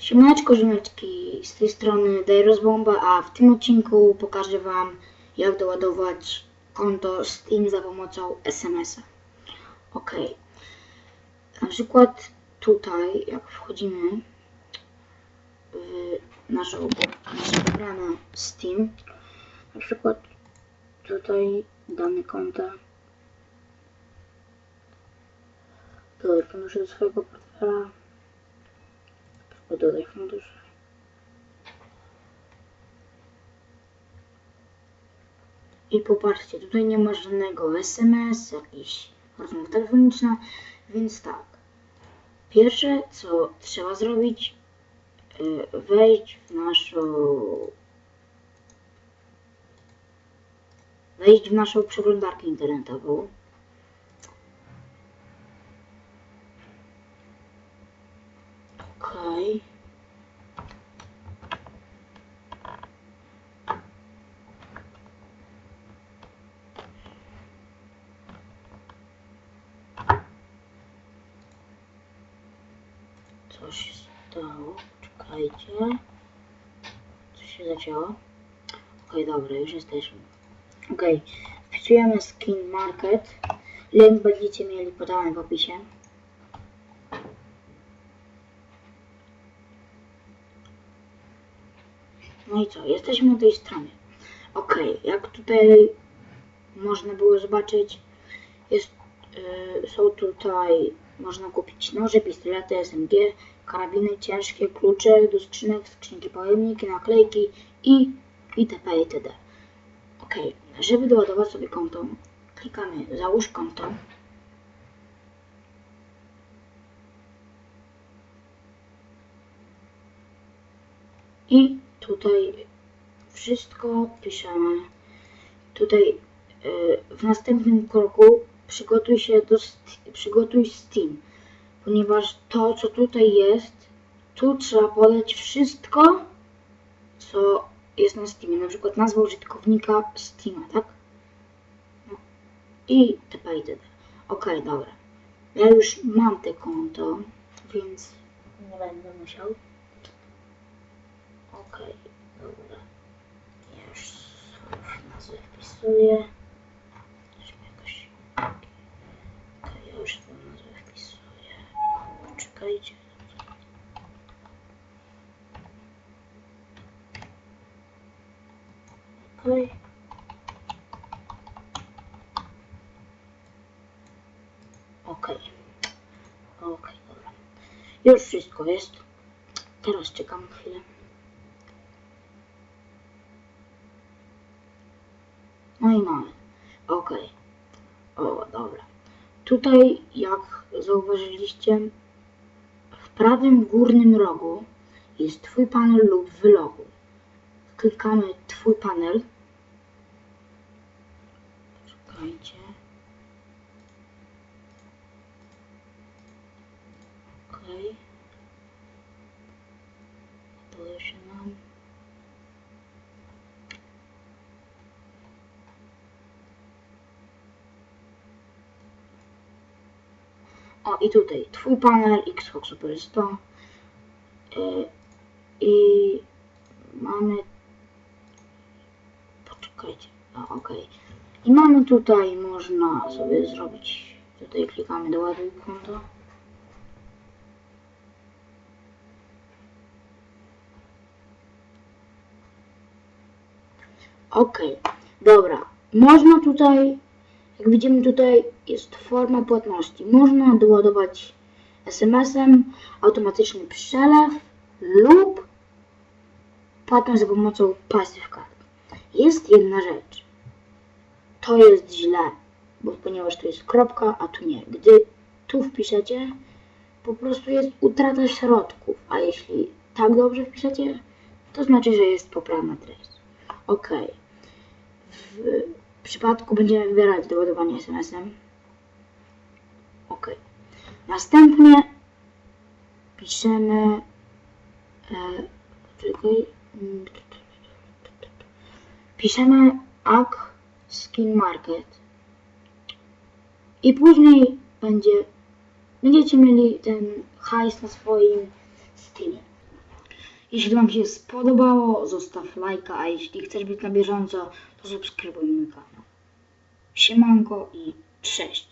Siemaneczko, ziomeczki, z tej strony Dairos Bomba, a w tym odcinku pokażę Wam, jak doładować konto Steam za pomocą SMS-a. Ok. Na przykład tutaj, jak wchodzimy w naszą bramę Steam, na przykład tutaj dane konta, dodaj fundusze do swojego portfela, dodaj fundusze. I popatrzcie, tutaj nie ma żadnego SMS, jakiś rozmowa telefoniczna, więc tak. Pierwsze, co trzeba zrobić, y, wejść w naszą wejść w naszą przeglądarkę internetową. Okej. Co się stało? Czekajcie. Co się zadziało? Okej, dobra, już jesteśmy. Okej, wpisujemy skin market. Link będziecie mieli podany w opisie. No i co? Jesteśmy na tej stronie. Ok, jak tutaj można było zobaczyć, jest, y, są tutaj, można kupić noże, pistolety, SMG, karabiny ciężkie, klucze do skrzynek, skrzynki pojemniki, naklejki i itp. itd. Ok, żeby doładować sobie konto, klikamy załóż konto. I tutaj wszystko piszemy. Tutaj y, w następnym kroku przygotuj się do przygotuj Steam, ponieważ to co tutaj jest, tu trzeba podać wszystko, co jest na Steamie, na przykład nazwa użytkownika Steama, tak? No. I tp itd. Okej, dobra. Ja już mam te konto, więc nie będę musiał. Okej, dobra. Ja już swoją nazwę wpisuję. Jakoś... Okej, ja już swoją nazwę wpisuję. Poczekajcie. Okej. Okej. Okej, dobra. Już wszystko jest. Teraz czekam chwilę. No i mamy. Ok. O, dobra. Tutaj, jak zauważyliście, w prawym górnym rogu jest Twój panel lub wyloguj. Klikamy Twój panel. Czekajcie. Ok. To się nam. O i tutaj twój panel Xbox Super 100 yy, i mamy poczekajcie, o okej. I mamy tutaj można sobie zrobić tutaj klikamy doładuj konto Okej, dobra. Można tutaj, jak widzimy tutaj jest forma płatności. Można doładować SMS-em, automatyczny przelew lub płatność za pomocą card. Jest jedna rzecz. To jest źle, bo ponieważ tu jest kropka, a tu nie. Gdy tu wpiszecie, po prostu jest utrata środków, a jeśli tak dobrze wpiszecie, to znaczy, że jest poprawna treść. Ok. W przypadku będziemy wybierać doładowanie SMS-em. Ok. Następnie piszemy. E, czekaj, piszemy AG Skin Market. I później będzie, będziecie mieli ten hajs na swoim Steamie. Jeśli Wam się spodobało, zostaw lajka, a jeśli chcesz być na bieżąco, to subskrybuj mój kanał. Siemanko i cześć.